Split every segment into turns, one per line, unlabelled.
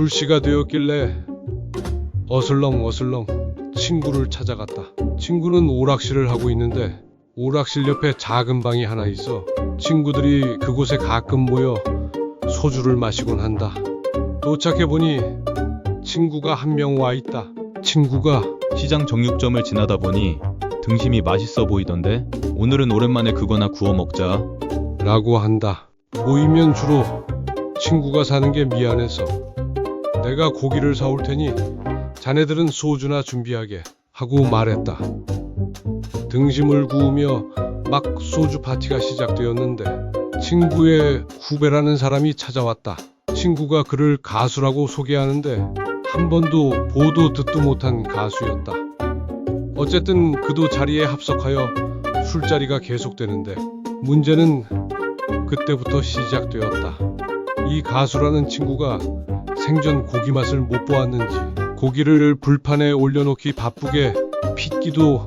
술시가 되었길래 어슬렁 어슬렁 친구를 찾아갔다. 친구는 오락실을 하고 있는데 오락실 옆에 작은 방이 하나 있어 친구들이 그곳에 가끔 모여 소주를 마시곤 한다. 도착해 보니 친구가 한 명 와 있다. 친구가
시장 정육점을 지나다 보니 등심이 맛있어 보이던데 오늘은 오랜만에 그거나 구워 먹자.
라고 한다. 모이면 주로 친구가 사는 게 미안해서 내가 고기를 사올 테니 자네들은 소주나 준비하게 하고 말했다. 등심을 구우며 막 소주 파티가 시작되었는데 친구의 후배라는 사람이 찾아왔다. 친구가 그를 가수라고 소개하는데 한 번도 보도 듣도 못한 가수였다. 어쨌든 그도 자리에 합석하여 술자리가 계속되는데 문제는 그때부터 시작되었다. 이 가수라는 친구가 생전 고기 맛을 못 보았는지 고기를 불판에 올려놓기 바쁘게 핏기도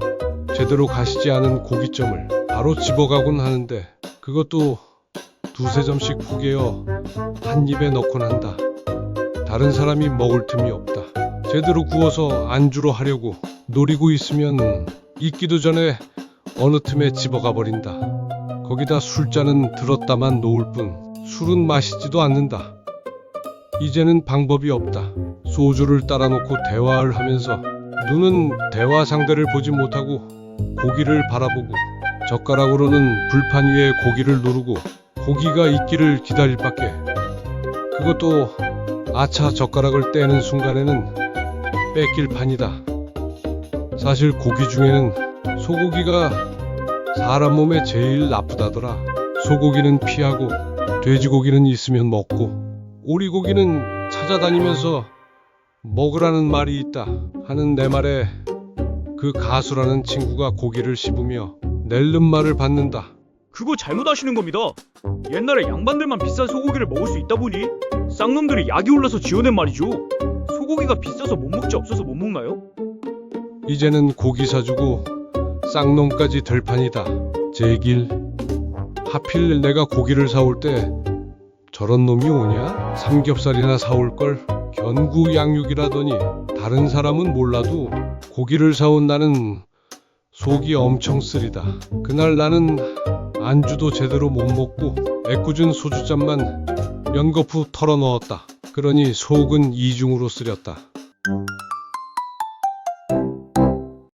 제대로 가시지 않은 고깃점을 바로 집어가곤 하는데 그것도 두세 점씩 포개어 한 입에 넣곤 한다. 다른 사람이 먹을 틈이 없다. 제대로 구워서 안주로 하려고 노리고 있으면 익기도 전에 어느 틈에 집어가 버린다. 거기다 술잔은 들었다만 놓을 뿐 술은 마시지도 않는다. 이제는 방법이 없다. 소주를 따라놓고 대화를 하면서 눈은 대화 상대를 보지 못하고 고기를 바라보고 젓가락으로는 불판 위에 고기를 누르고 고기가 익기를 기다릴 밖에 그것도 아차 젓가락을 떼는 순간에는 뺏길 판이다. 사실 고기 중에는 소고기가 사람 몸에 제일 나쁘다더라. 소고기는 피하고 돼지고기는 있으면 먹고 오리고기는 찾아다니면서 먹으라는 말이 있다 하는 내 말에 그 가수라는 친구가 고기를 씹으며 낼름 말을 받는다.
그거 잘못하시는 겁니다. 옛날에 양반들만 비싼 소고기를 먹을 수 있다 보니 쌍놈들이 약이 올라서 지어낸 말이죠. 소고기가 비싸서 못 먹지 없어서 못 먹나요?
이제는 고기 사주고 쌍놈까지 될 판이다. 제길. 하필 내가 고기를 사올 때 저런 놈이 오냐? 삼겹살이나 사올 걸 견구 양육이라더니 다른 사람은 몰라도 고기를 사온 나는 속이 엄청 쓰리다. 그날 나는 안주도 제대로 못 먹고 애꿎은 소주잔만 연거푸 털어 넣었다. 그러니 속은 이중으로 쓰렸다.